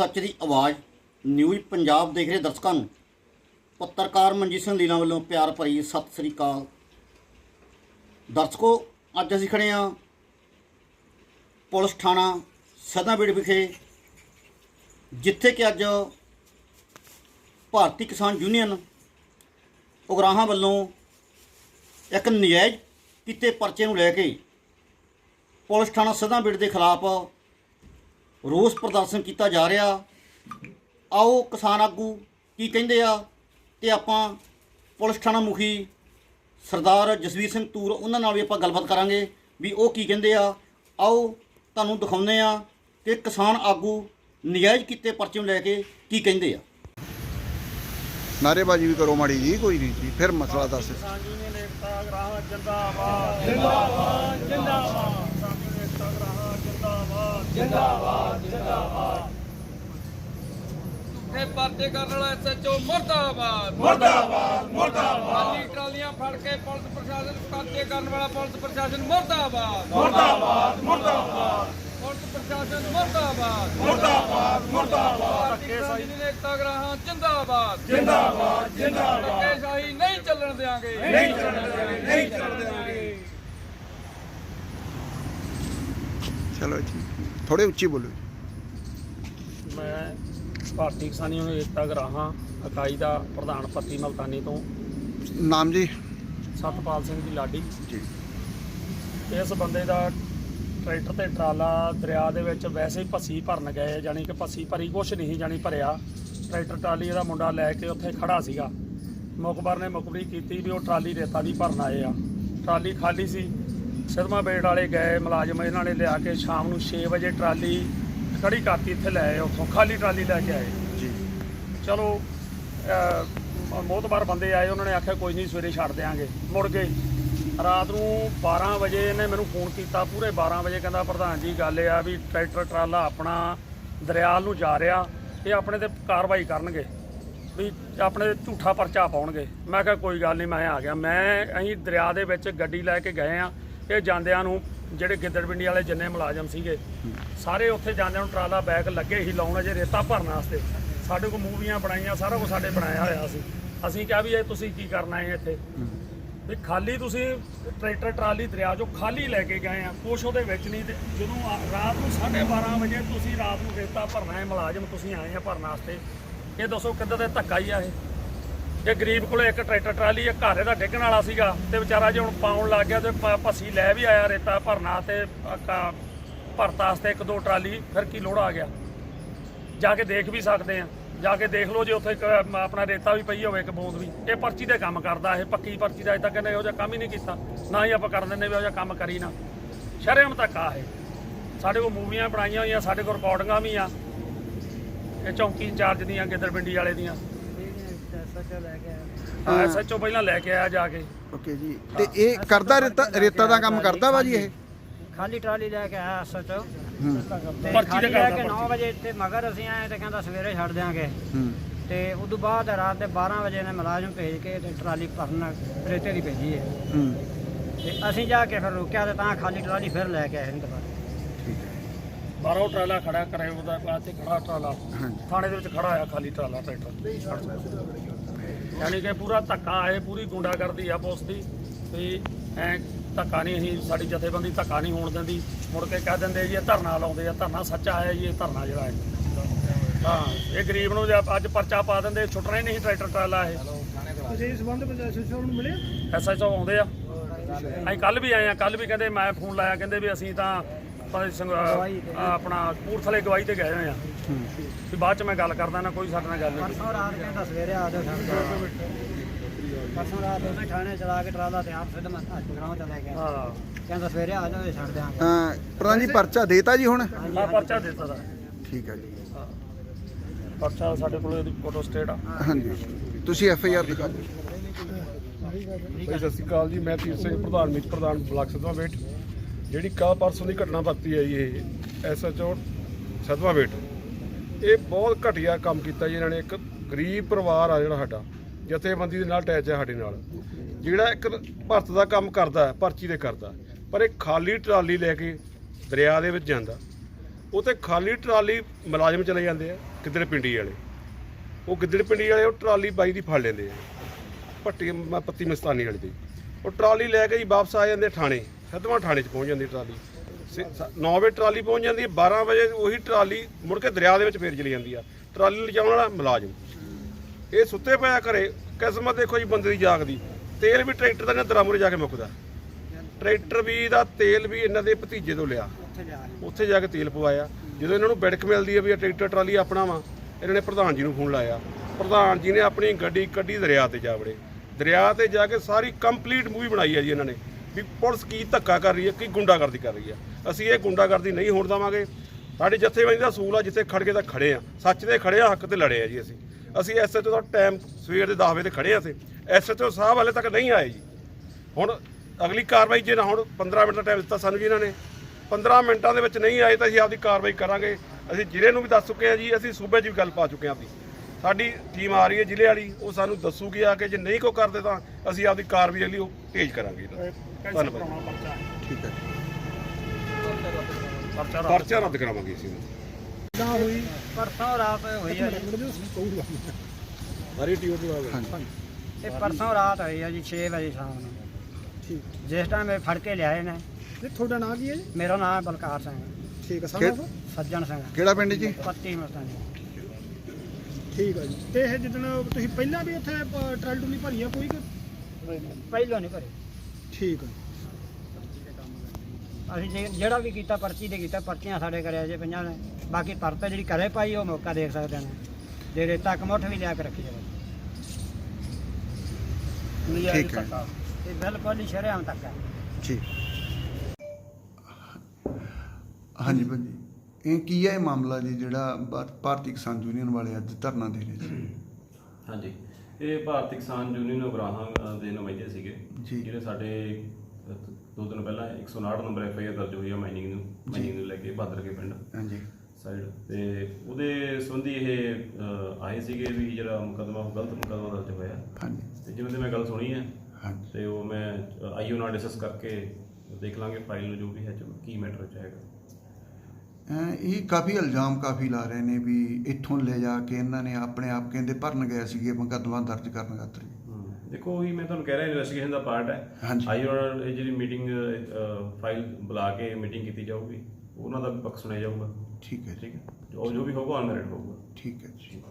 ਸੱਚ ਦੀ ਆਵਾਜ਼, ਨਿਊਜ਼ ਪੰਜਾਬ ਦੇਖ ਰਹੇ ਦਰਸ਼ਕਾਂ ਨੂੰ। ਪੱਤਰਕਾਰ ਮਨਜੀਤ ਸਿੰਘ ਲੀਲਾ ਵੱਲੋਂ ਪਿਆਰ ਭਰੀ ਸਤਿ ਸ੍ਰੀ ਅਕਾਲ। ਦਰਸ਼ਕੋ, ਅੱਜ ਅਸੀਂ ਖੜੇ ਹਾਂ ਪੁਲਿਸ ਥਾਣਾ ਸਦਾਬੀੜ ਵਿਖੇ, ਜਿੱਥੇ ਕਿ ਅੱਜ ਭਾਰਤੀ ਕਿਸਾਨ ਯੂਨੀਅਨ ਉਗਰਾਹਾਂ ਵੱਲੋਂ ਇੱਕ ਨਜਾਇਜ਼ ਕੀਤੇ ਪਰਚੇ ਨੂੰ ਲੈ ਕੇ ਪੁਲਿਸ ਥਾਣਾ ਸਦਾਬੀੜ ਦੇ ਖਿਲਾਫ ਰੋਸ ਪ੍ਰਦਰਸ਼ਨ ਕੀਤਾ ਜਾ ਰਿਹਾ। ਆਓ ਕਿਸਾਨ ਆਗੂ ਕੀ ਕਹਿੰਦੇ ਆ ਤੇ ਆਪਾਂ ਪੁਲਿਸ ਥਾਣਾ ਮੁਖੀ ਸਰਦਾਰ ਜਸਵੀਰ ਸਿੰਘ ਤੂਰ ਉਹਨਾਂ ਨਾਲ ਵੀ ਆਪਾਂ ਗੱਲਬਾਤ ਕਰਾਂਗੇ ਵੀ ਉਹ ਕੀ ਕਹਿੰਦੇ ਆ। ਆਓ ਤੁਹਾਨੂੰ ਦਿਖਾਉਂਦੇ ਆ ਕਿ ਕਿਸਾਨ ਆਗੂ ਨਜਾਇਜ਼ ਕੀਤੇ ਪਰਚੇ ਨੂੰ ਲੈ ਕੇ ਕੀ ਕਹਿੰਦੇ ਆ। ਨਾਰੇਬਾਜ਼ੀ ਵੀ ਕਰੋ ਮਾੜੀ ਜੀ ਕੋਈ ਨਹੀਂ ਜੀ ਫਿਰ ਮਸਲਾ ਦੱਸ। ਕਿਸਾਨ ਯੂਨੀਅਨ ਏਕਤਾ ਗ੍ਰਾਹਾਂ ਜਿੰਦਾਬਾਦ। ਜਿੰਦਾਬਾਦ ਜਿੰਦਾਬਾਦ ਕਿਸਾਨ ਯੂਨੀਅਨ ਏਕਤਾ ਗ੍ਰਾਹਾਂ ਜਿੰਦਾਬਾਦ ਜਿੰਦਾਬਾਦ। ਇਹ ਪਰਚੇ ਕਰਨ ਵਾਲਾ ਐਸਐਚਓ ਮਰਦਾਬਾਦ। ਮੁਰਦਾਬਾਦ ਮੁਰਦਾਬਾਦ। ਖਾਲੀ ਟਰਾਲੀਆਂ ਫੜ ਕੇ ਪੁਲਿਸ ਪ੍ਰਸ਼ਾਸਨ ਪਰਚੇ ਕਰਨ ਵਾਲਾ ਪੁਲਿਸ ਪ੍ਰਸ਼ਾਸਨ ਮਰਦਾਬਾਦ। ਮੁਰਦਾਬਾਦ ਮੁਰਦਾਬਾਦ। ਪੁਲਿਸ ਪ੍ਰਸ਼ਾਸਨ ਮਰਦਾਬਾਦ। ਮੁਰਦਾਬਾਦ ਮੁਰਦਾਬਾਦ। ਭਾਰਤੀ ਕਿਸਾਨ ਯੂਨੀਅਨ ਏਕਤਾ ਗ੍ਰਾਹਾਂ ਜਿੰਦਾਬਾਦ। ਜਿੰਦਾਬਾਦ ਜਿੰਦਾਬਾਦ। ਧੱਕੇਸ਼ਾਹੀ ਨਹੀਂ ਚੱਲਣ ਦੇਵਾਂਗੇ ਨਹੀਂ ਚੱਲਣ ਦੇਵਾਂਗੇ ਨਹੀਂ ਚੱਲਣ ਦੇਵਾਂਗੇ ਚਲੋ ਜੀ। ਥੋੜੇ ਉੱਚੀ ਬੋਲੋ। ਮੈਂ ਭਾਰਤੀ ਕਿਸਾਨ ਯੂਨੀਅਨ ਏਕਤਾ ਗ੍ਰਾਹਾਂ ਇਕਾਈ ਦਾ ਪ੍ਰਧਾਨ ਪੱਤੀ ਮਲਤਾਨੀ ਤੋਂ। ਨਾਮ ਜੀ? ਸਤਪਾਲ ਸਿੰਘ ਦੀ ਲਾਡੀ। ਜੀ। ਇਸ ਬੰਦੇ ਦਾ ਟਰੈਕਟਰ ਤੇ ਟਰਾਲਾ ਦਰਿਆ ਦੇ ਵਿੱਚ ਵੈਸੇ ਹੀ ਭੱਸੀ ਭਰਨ ਗਏ ਜਾਨੀ ਕਿ ਭੱਸੀ ਭਰੀ ਕੁਛ ਨਹੀਂ ਜਾਨੀ ਭਰਿਆ। ਟਰੈਕਟਰ ਟਰਾਲੀ ਇਹਦਾ ਮੁੰਡਾ ਲੈ ਕੇ ਉੱਥੇ ਖੜਾ ਸੀਗਾ। ਮੁਖਬਰ ਨੇ ਮੁਖਬਰੀ ਕੀਤੀ ਵੀ ਉਹ ਟਰਾਲੀ ਰੇਤਾ ਦੀ ਭਰਨ ਆਏ ਆ। ਟਰਾਲੀ ਖਾਲੀ ਸੀ ਸਿਦਮਾ ਬੇੜ ਵਾਲੇ ਗਏ ਮੁਲਾਜ਼ਮ ਇਹਨਾਂ ਨੇ ਲਿਆ ਕੇ ਸ਼ਾਮ ਨੂੰ 6 ਵਜੇ ਟਰਾਲੀ ਖੜੀ ਕਰਤੀ ਇੱਥੇ ਲੈ ਆਏ ਉੱਥੋਂ ਖਾਲੀ ਟਰਾਲੀ ਲੈ ਕੇ ਆਏ। ਜੀ। ਚਲੋ ਮੋਤਬਾਰ ਬੰਦੇ ਆਏ ਉਹਨਾਂ ਨੇ ਆਖਿਆ ਕੋਈ ਨਹੀਂ ਸਵੇਰੇ ਛੱਡ ਦਿਆਂਗੇ। ਮੁੜ ਗਏ। ਰਾਤ ਨੂੰ 12 ਵਜੇ ਇਹਨੇ ਮੈਨੂੰ ਫੋਨ ਕੀਤਾ ਪੂਰੇ 12 ਵਜੇ ਕਹਿੰਦਾ ਪ੍ਰਧਾਨ ਜੀ ਗੱਲ ਇਹ ਆ ਵੀ ਟਰੈਕਟਰ ਟਰਾਲਾ ਆਪਣਾ ਦਰਿਆਲ ਨੂੰ ਜਾ ਰਿਹਾ ਇਹ ਆਪਣੇ ਤੇ ਕਾਰਵਾਈ ਕਰਨਗੇ ਵੀ ਆਪਣੇ ਝੂਠਾ ਪਰਚਾ ਪਾਉਣਗੇ। ਮੈਂ ਕਿਹਾ ਕੋਈ ਗੱਲ ਨਹੀਂ ਮੈਂ ਆ ਗਿਆ। ਮੈਂ ਅਸੀਂ ਦਰਿਆ ਦੇ ਵਿੱਚ ਗੱਡੀ ਲੈ ਕੇ ਗਏ ਆ। ਇਹ ਜਾਂਦਿਆਂ ਨੂੰ ਜਿਹੜੇ ਗਿੱਦੜਪਿੰਡੀ ਵਾਲੇ ਜਿੰਨੇ ਮੁਲਾਜ਼ਮ ਸੀਗੇ, ਸਾਰੇ ਉੱਥੇ ਜਾਂਦਿਆਂ ਨੂੰ ਟਰਾਲਾ ਬੈਗ ਲੱਗੇ ਹੀ ਲਾਉਣ ਅਜੇ ਰੇਤਾ ਭਰਨ ਵਾਸਤੇ। ਸਾਡੇ ਕੋਲ ਮੂਵੀਆਂ ਬਣਾਈਆਂ, ਸਾਰਾ ਕੁਝ ਸਾਡੇ ਬਣਾਇਆ ਹੋਇਆ ਸੀ। ਅਸੀਂ ਕਿਹਾ ਵੀ ਇਹ ਤੁਸੀਂ ਕੀ ਕਰਨਾ ਹੈ ਇੱਥੇ? ਵੀ ਖਾਲੀ ਤੁਸੀਂ ਟਰੈਕਟਰ, ਟਰਾਲੀ, ਦਰਿਆ ਚੋਂ ਖਾਲੀ ਲੈ ਕੇ ਗਏ ਆ, ਕੁਛ ਉਹਦੇ ਵਿੱਚ ਨਹੀਂ ਤੇ ਜਦੋਂ ਰਾਤ ਨੂੰ 12:30 ਵਜੇ ਤੁਸੀਂ ਰਾਤ ਨੂੰ ਰੇਤਾ ਭਰਨਾ ਹੈ, ਮੁਲਾਜ਼ਮ ਤੁਸੀਂ ਆਏ ਆ ਭਰਨ ਵਾਸਤੇ। ਇਹ ਦੱਸੋ ਕਿੱਦਾਂ ਦਾ ਧੱਕਾ ਹੀ ਆ ਇਹ? ਜੇ ਗਰੀਬ ਕੋਲੇ ਇੱਕ ਟਰੈਕਟਰ ਟਰਾਲੀ ਇੱਕ ਘਰ ਇਹਦਾ ਡਿੱਗਣ ਵਾਲਾ ਸੀਗਾ ਤੇ ਵਿਚਾਰਾ ਜੇ ਹੁਣ ਪਾਉਣ ਲੱਗ ਗਿਆ ਤੇ ਪ- ਭੱਸੀ ਲੈ ਵੀ ਆਇਆ ਰੇਤਾ ਭਰਨਾ ਤੇ ਕ- ਭਰਤ ਵਾਸਤੇ ਇੱਕ ਦੋ ਟਰਾਲੀ, ਫਿਰ ਕੀ ਲੋੜ ਆ ਗਿਆ? ਜਾ ਕੇ ਦੇਖ ਵੀ ਸਕਦੇ ਆ। ਜਾ ਕੇ ਦੇਖ ਲਓ ਜੇ ਉੱਥੇ ਇੱਕ ਆਪਣਾ ਰੇਤਾ ਵੀ ਪਈ ਹੋਵੇ, ਇੱਕ ਬੂੰਦ ਵੀ। ਇਹ ਪਰਚੀ ਦੇ ਕੰਮ ਕਰਦਾ, ਇਹ ਪੱਕੀ ਪਰਚੀ ਦਾ ਅਜੇ ਤੱਕ ਇਹਨੇ ਇਹੋ ਜਿਹਾ ਕੰਮ ਹੀ ਨਹੀਂ ਕੀਤਾ। ਨਾ ਹੀ ਆਪਾਂ ਕਰ ਦਿੰਦੇ ਵੀ ਇਹੋ ਜਿਹਾ ਕੰਮ ਕਰੀ ਨਾ। ਸ਼ਰਮ ਤੱਕ ਆ ਇਹ। ਸਾਡੇ ਕੋਲ ਮੂਵੀਆਂ ਬਣਾਈਆਂ ਹੋਈਆਂ, ਸਾਡੇ ਕੋਲ ਰਿਕਾਰਡਿੰਗਾਂ ਵੀ ਆ। ਇਹ ਚੌਂਕੀ ਇੰਚਾਰਜ ਦੀਆਂ, ਗਿੱਦੜਪਿੰਡੀ ਵਾਲੇ ਦੀਆਂ। ਹਾਂ ਐਸਐਚਓ ਪਹਿਲਾਂ ਲੈ ਕੇ ਆਇਆ ਜਾ ਕੇ। ਓਕੇ ਜੀ। ਤੇ ਇਹ ਕਰਦਾ ਰੇਤਾ ਰੇਤਾ ਦਾ ਕੰਮ ਕਰਦਾ ਵਾ ਜੀ ਇਹ? ਖਾਲੀ ਟਰਾਲੀ ਲੈ ਕੇ ਆਇਆ ਸੱਚ। ਹੂੰ। ਤੇ ਪਰਚੀ ਖਾਲੀ ਤੇ ਲੈ ਕਰਦਾ ਕੇ 9 ਪਰਚੀ। ਵਜੇ ਤੇ ਮਗਰ ਅਸੀਂ ਆਏ ਤੇ ਕਹਿੰਦਾ ਸਵੇਰੇ ਛੱਡ ਦਿਆਂਗੇ। ਹੂੰ। ਤੇ ਉਦੋਂ ਬਾਅਦ ਰਾਤ ਦੇ 12 ਵਜੇ ਨੇ ਮੁਲਾਜ਼ਮ ਭੇਜ ਕੇ ਤੇ ਟਰਾਲੀ ਭਰਨ ਰੇਤੇ ਦੀ ਭੇਜੀ ਹੈ। ਤੇ ਅਸੀਂ ਜਾ ਕੇ ਫਿਰ ਰੁਕਿਆ ਤੇ ਤਾਂ ਖਾਲੀ ਟਰਾਲੀ ਫਿਰ ਲੈ ਕੇ ਆਏ ਨੇ ਦੁਬਾਰਾ। ਬਾਹਰੋਂ ਟਰਾਲਾ ਖੜਾ ਕਰੇ ਉਹਦਾ ਬਾਅਦ ਤੇ ਖੜਾ ਟਰਾਲਾ। ਥਾਣੇ ਦੇ ਵਿੱਚ ਖੜਾ ਆ ਖਾਲੀ ਟਰਾਲਾ ਟਰੈਕਟਰ। ਯਾਨੀ ਕਿ ਪੂਰਾ ਧੱਕਾ ਹੈ ਪੂਰੀ ਗੁੰਡਾਗਰਦੀ ਆ ਪੁਲਿਸ ਦੀ ਵੀ ਐ ਧੱਕਾ ਨਹੀਂ ਅਸੀਂ ਸਾਡੀ ਜਥੇਬੰਦੀ ਧੱਕਾ ਨਹੀਂ ਹੋਣ ਦਿੰਦੀ। ਮੁੜ ਕੇ ਕਹਿ ਦਿੰਦੇ ਜੀ ਇਹ ਧਰਨਾ ਲਾਉਂਦੇ ਆ ਧਰਨਾ ਸੱਚਾ ਹੈ ਜੀ ਇਹ ਧਰਨਾ ਜਿਹੜਾ ਹੈ। ਹਾਂ ਇਹ ਗਰੀਬ ਨੂੰ ਜੇ ਅੱਜ ਪਰਚਾ ਪਾ ਦਿੰਦੇ ਛੁੱਟਣਾ ਹੀ ਨਹੀਂ ਟਰੈਕਟਰ ਟਰਾਲਾ ਇਹ। ਤੁਸੀਂ ਇਸ ਸੰਬੰਧ ਵਿੱਚ ਐਸਐਸਓ ਨੂੰ ਮਿਲੇ ਐਸਐਚਓ ਆਉਂਦੇ ਆ। ਅਸੀਂ ਕੱਲ ਵੀ ਆਏ ਆ ਕੱਲ ਵੀ ਕਹਿੰਦੇ ਮੈਂ ਫੋਨ ਲਾਇਆ ਕਹਿੰਦੇ ਵੀ ਅਸੀਂ ਤਾਂ ਸੰਗ- ਅਹ ਆਪਣਾ ਕਪੂਰਥਲੇ ਗਵਾਹੀ ਤੇ ਗਏ ਹੋਏ ਆ। ਵੀ ਬਾਅਦ ਚ ਮੈਂ ਗੱਲ ਕਰਦਾ ਨਾ ਕੋਈ ਸਾਡੇ ਨਾਲ ਗੱਲ ਨਹੀਂ ਪਰਸੋਂ ਰਾਤ ਕਹਿੰਦਾ ਸਵੇਰੇ ਆ ਛੱਡ ਦਿਆਂਗੇ ਪਰਸੋਂ ਰਾਤ ਉਹਨੇ ਥਾਣੇ ਚਲਾ ਕੇ ਟਰਾਲਾ ਤੇ ਆਪ ਸਿੱਧਾ ਮੈਂ ਗਰਾਉਂ ਚ ਲੈ ਗਿਆ। ਹਾਂ। ਕਹਿੰਦਾ ਸਵੇਰੇ ਆ ਜਾਓ ਛੱਡ ਦਿਆਂਗੇ। ਅਹ ਪ੍ਰਧਾਨ ਜੀ ਪਰਚਾ ਦੇਤਾ ਜੀ ਹੁਣ? ਆ ਪਰਚਾ ਦਿੱਤਾ ਦਾ। ਠੀਕ ਹੈ ਜੀ। ਪਰਚਾ ਸਾਡੇ ਕੋਲ ਇਹਦੀ ਫੋਟੋ ਸਟੇਟ ਆ। ਹਾਂਜੀ। ਤੁਸੀਂ ਐਫ ਆਈ ਆਰ ਦਿਖਾ ਦਿਓ। ਭਾਈ ਸਤਿ ਸ਼੍ਰੀ ਅਕਾਲ ਜੀ ਮੈਂ ਤੀਰ ਸਿੰਘ ਪ੍ਰਧਾਨ ਮਿਤ ਪ੍ਰਧਾਨ ਬਲਾਕ ਸਦਵਾ ਬੇਟ। ਜਿਹੜੀ ਕੱਲ੍ਹ ਪਰਸੋਂ ਦੀ ਘਟਨਾ ਵਾਪਰੀ ਹੈ ਜੀ ਇਹ ਐਸਐਚਓ ਸਦਵਾ ਬੇਟ। ਇਹ ਬਹੁਤ ਘਟੀਆ ਕੰਮ ਕੀਤਾ ਜੀ ਇਹਨਾਂ ਨੇ। ਇੱਕ ਗਰੀਬ ਪਰਿਵਾਰ ਆ ਜਿਹੜਾ ਸਾਡਾ, ਜਥੇਬੰਦੀ ਦੇ ਨਾਲ ਅਟੈਚ ਹੈ ਸਾਡੇ ਨਾਲ। ਜਿਹੜਾ ਇੱਕ ਭਰਤ ਦਾ ਕੰਮ ਕਰਦਾ, ਪਰਚੀ ਦੇ ਕਰਦਾ, ਪਰ ਇਹ ਖਾਲੀ ਟਰਾਲੀ ਲੈ ਕੇ ਦਰਿਆ ਦੇ ਵਿੱਚ ਜਾਂਦਾ। ਉਹ ਤੇ ਖਾਲੀ ਟਰਾਲੀ ਮੁਲਾਜ਼ਮ ਚਲੇ ਜਾਂਦੇ ਆ, ਗਿੱਦੜ ਪਿੰਡੀ ਵਾਲੇ। ਉਹ ਗਿੱਦੜ ਪਿੰਡੀ ਵਾਲੇ ਉਹ ਟਰਾਲੀ ਬਾਈ ਦੀ ਫੜ ਲੈਂਦੇ ਆ, ਭੱਟੀ ਪੱਤੀ ਮਸਤਾਨੀ ਵਾਲੀ ਦੀ। ਉਹ ਟਰਾਲੀ ਲੈ ਕੇ ਜੀ ਵਾਪਸ ਆ ਜਾਂਦੇ ਥਾਣੇ। ਸਦਵਾ ਥਾਣੇ 'ਚ ਪਹੁੰਚ ਜਾਂਦੀ ਟਰਾਲੀ। 9 ਵਜੇ ਟਰਾਲੀ ਪਹੁੰਚ ਜਾਂਦੀ ਹੈ 12 ਵਜੇ ਉਹੀ ਟਰਾਲੀ ਮੁੜ ਕੇ ਦਰਿਆ ਦੇ ਵਿੱਚ ਫੇਰ ਚਲੀ ਜਾਂਦੀ ਆ। ਟਰਾਲੀ ਲਿਜਾਉਣ ਵਾਲਾ ਮੁਲਾਜ਼ਮ। ਇਹ ਸੁੱਤੇ ਪਿਆ ਘਰੇ ਕਿਸਮਤ ਦੇਖੋ ਜੀ ਬੰਦੇ ਦੀ ਜਾਗਦੀ। ਤੇਲ ਵੀ ਟਰੈਕਟਰ ਦਾ ਨਾ ਦਰਾਮੁਰੇ ਜਾ ਕੇ ਮੁੱਕਦਾ। ਟਰੈਕਟਰ ਵੀ ਦਾ ਤੇਲ ਵੀ ਇਹਨਾਂ ਦੇ ਭਤੀਜੇ ਤੋਂ ਲਿਆ। ਉੱਥੇ ਜਾ ਉੱਥੇ ਜਾ ਕੇ ਤੇਲ ਪਵਾਇਆ। ਜਦੋਂ ਇਹਨਾਂ ਨੂੰ ਬਿੜਕ ਮਿਲਦੀ ਹੈ ਵੀ ਇਹ ਟਰੈਕਟਰ ਟਰਾਲੀ ਆਪਣਾ ਵਾ ਇਹਨਾਂ ਨੇ ਪ੍ਰਧਾਨ ਜੀ ਨੂੰ ਫੋਨ ਲਾਇਆ। ਪ੍ਰਧਾਨ ਜੀ ਨੇ ਆਪਣੀ ਗੱਡੀ ਕੱਢੀ ਦਰਿਆ ਤੇ ਜਾ ਵੜੇ। ਦਰਿਆ ਤੇ ਜਾ ਕੇ ਸਾਰੀ ਕੰਪਲੀਟ ਮੂਵੀ ਬਣਾਈ ਹੈ ਜੀ ਇਹਨਾਂ ਨੇ। ਵੀ ਪੁਲਿਸ ਕੀ ਧੱਕਾ ਕਰ ਰਹੀ ਹੈ, ਕੀ ਗੁੰਡਾਗਰਦੀ ਕਰ ਰਹੀ ਹੈ। ਅਸੀਂ ਇਹ ਗੁੰਡਾਗਰਦੀ ਨਹੀਂ ਹੋਣ ਦੇਵਾਂਗੇ। ਸਾਡੇ ਜਥੇਬੰਦੀ ਦਾ ਅਸੂਲ ਆ, ਜਿੱਥੇ ਖੜ ਕੇ ਤਾਂ ਖੜੇ ਆ। ਸੱਚ ਦੇ ਖੜੇ ਆ, ਹੱਕ ਤੇ ਲੜੇ ਆ ਜੀ ਅਸੀਂ। ਅਸੀਂ ਐਸਐਚਓ ਦਾ ਟਾਈਮ ਸਵੇਰ ਦੇ 10 ਵਜੇ ਤੇ ਖੜੇ ਆ ਅਸੀਂ। ਐਸਐਚਓ ਸਾਹਿਬ ਹਲੇ ਤੱਕ ਨਹੀਂ ਆਏ ਜੀ। ਹੁਣ ਅਗਲੀ ਕਾਰਵਾਈ ਜੇ ਨਾ ਹੁਣ 15 ਮਿੰਟ ਦਾ ਟਾਈਮ ਦਿੱਤਾ ਸਾਨੂੰ ਜੀ ਇਹਨਾਂ ਨੇ। 15 ਮਿੰਟਾਂ ਦੇ ਵਿੱਚ ਨਹੀਂ ਆਏ ਤਾਂ ਅਸੀਂ ਆਪਦੀ ਕਾਰਵਾਈ ਕਰਾਂਗੇ। ਅਸੀਂ ਜ਼ਿਲ੍ਹੇ ਨੂੰ ਵੀ ਦੱਸ ਚੁੱਕੇ ਹਾਂ ਜੀ, ਅਸੀਂ ਸੂਬੇ 'ਚ ਵੀ ਗੱਲ ਪਾ ਚੁੱਕੇ ਹਾਂ ਆਪਦੀ। ਸਾਡੀ ਟੀਮ ਆ ਰਹੀ ਹੈ ਜ਼ਿਲ੍ਹੇ ਵਾਲੀ ਉਹ ਸਾਨੂੰ ਦੱਸੂਗੀ ਆ ਕੇ ਜੇ ਨਹੀਂ ਕੋ ਕਰਦੇ ਤਾਂ ਅਸੀਂ ਆਪਦੀ ਕਾਰਵਾਈ ਲਈ ਉਹ ਤੇਜ਼ ਕਰਾਂਗੇ। ਧੰਨਵਾਦ ਠੀਕ ਹੈ ਪਰਚਾ ਰੱਦ ਕਰਾਵਾਂਗੇ ਅਸੀਂ ਪਰਸੋਂ ਰਾਤ ਹੋਈ ਹੈ ਜੀ। ਇਹ ਪਰਸੋਂ ਰਾਤ ਹੋਈ ਹੈ ਜੀ 6 ਵਜੇ ਸ਼ਾਮ ਨੂੰ। ਠੀਕ। ਜਿਸ ਟਾਈਮ ਇਹ ਫੜ ਕੇ ਲਿਆਏ ਨੇ। ਤੇ ਤੁਹਾਡਾ ਨਾਂ ਕੀ ਹੈ ਜੀ? ਮੇਰਾ ਨਾਮ ਬਲਕਾਰ ਸਿੰਘ ਠੀਕ ਹੈ ਸਾਨੂੰ ਸੱਜਣ ਸਿੰਘ ਕਿਹੜਾ ਪਿੰਡ ਜੀ? ਪੱਤੀ ਮਸਤਾਨੀ ਠੀਕ ਹੈ ਜੀ। ਤੇ ਇਹ ਜਿੱਦਣ ਤੁਸੀਂ ਪਹਿਲਾਂ ਵੀ ਉੱਥੇ ਪ- ਟਰਾਲੀ ਟੁਲੀ ਭਰੀ ਆ ਕੋਈ ਕਿ? ਪਹਿਲੋਂ ਨਹੀਂ ਭਰੇ। ਠੀਕ ਹੈ ਅਸੀਂ ਜੇ- ਜਿਹੜਾ ਵੀ ਕੀਤਾ ਪਰਚੀ ਦੇ ਕੀਤਾ ਪਰਚੀਆਂ ਸਾਡੇ ਕਰਿਆ ਜੇ ਪਈਆਂ ਨੇ। ਬਾਕੀ ਪਰਤੇ ਜਿਹੜੀ ਘਰੇ ਪਾਈ ਉਹ ਮੌਕਾ ਦੇਖ ਸਕਦੇ ਨੇ। ਜੇ ਰੇਤਾ ਕਮੁੱਠ ਵੀ ਲਿਆ ਕੇ ਰੱਖੀ ਜਾਵੇ। ਠੀਕ ਹੈ ਇਹ ਬਿਲਕੁਲ ਹੀ ਸ਼ਰੇਆਮ ਤੱਕ ਹੈ ਜੀ। ਹਾਂਜੀ ਭਾਜੀ। ਇਹ ਕੀ ਹੈ ਇਹ ਮਾਮਲਾ ਜੀ ਜਿਹੜਾ ਭਾਰਤੀ ਕਿਸਾਨ ਯੂਨੀਅਨ ਵਾਲੇ ਅੱਜ ਧਰਨਾ ਦੇ ਰਹੇ ਸੀ? ਹਾਂਜੀ। ਇਹ ਭਾਰਤੀ ਕਿਸਾਨ ਯੂਨੀਅਨ ਉਗਰਾਹਾਂ ਅ, ਦੇ ਨੁਮਾਇੰਦੇ ਸੀਗੇ। ਜੀ। ਜਿਹੜੇ ਸਾਡੇ ਅ, ਦੋ ਦਿਨ ਪਹਿਲਾਂ 159 ਨੰਬਰ ਐਫ ਆਈ ਆਰ ਦਰਜ ਹੋਈ ਹੈ ਮਾਈਨਿੰਗ ਨੂੰ ਮਾਈਨਿੰਗ ਨੂੰ ਲੈ ਕੇ ਬਾਦਰ ਕੇ ਪਿੰਡ ਹਾਂਜੀ। ਸਾਈਡ। ਤੇ ਉਹਦੇ ਸੰਬੰਧੀ ਇਹ ਅ, ਆਏ ਸੀਗੇ ਵੀ ਜਿਹੜਾ ਮੁਕੱਦਮਾ ਉਹ ਗਲਤ ਮੁਕੱਦਮਾ ਦਰਜ ਹੋਇਆ। ਹਾਂਜੀ। ਤੇ ਜਿਵੇਂ ਦੀ ਮੈਂ ਗੱਲ ਸੁਣੀ ਹੈ ਹਾਂਜੀ। ਤੇ ਉਹ ਮੈਂ ਆਈਓ ਨਾਲ ਡਿਸਕਸ ਕਰਕੇ ਦੇਖ ਲਾਂਗੇ ਫਾਈਲ ਨੂੰ ਜੋ ਵੀ ਹੈ ਜੋ ਕੀ ਮੈਟਰ ਚਾਹੇਗਾ ਅਹ ਇਹ ਕਾਫੀ ਇਲਜ਼ਾਮ ਕਾਫੀ ਲਾ ਰਹੇ ਨੇ ਵੀ ਇੱਥੋਂ ਲੈ ਜਾ ਕੇ ਇਹਨਾਂ ਨੇ ਆਪਣੇ ਆਪ ਕਹਿੰਦੇ ਭਰਨ ਗਏ ਸੀਗੇ ਮੁਕੱਦਮਾ ਦਰਜ ਕਰਨ ਖਾਤਰ। ਦੇਖੋ ਉਹੀ ਮੈਂ ਤੁਹਾਨੂੰ ਕਹਿ ਰਿਹਾ ਇਨਵੈਸਟੀਗੇਸ਼ਨ ਦਾ ਪਾਰਟ ਹੈ। ਹਾਂਜੀ। ਨਾਲ ਇਹ ਜਿਹੜੀ ਮੀਟਿੰਗ ਫਾਈਲ ਬੁਲਾ ਕੇ ਮੀਟਿੰਗ ਕੀਤੀ ਜਾਊਗੀ ਉਹਨਾਂ ਦਾ ਪੱਖ ਸੁਣਿਆ ਜਾਊਗਾ। ਠੀਕ ਹੈ ਠੀਕ ਹੈ? ਜੋ ਜੋ ਵੀ ਹੋਊਗਾ ਔਨ ਮੈਰਿਟ ਹੋਊਗਾ। ਠੀਕ ਹੈ ਜੀ।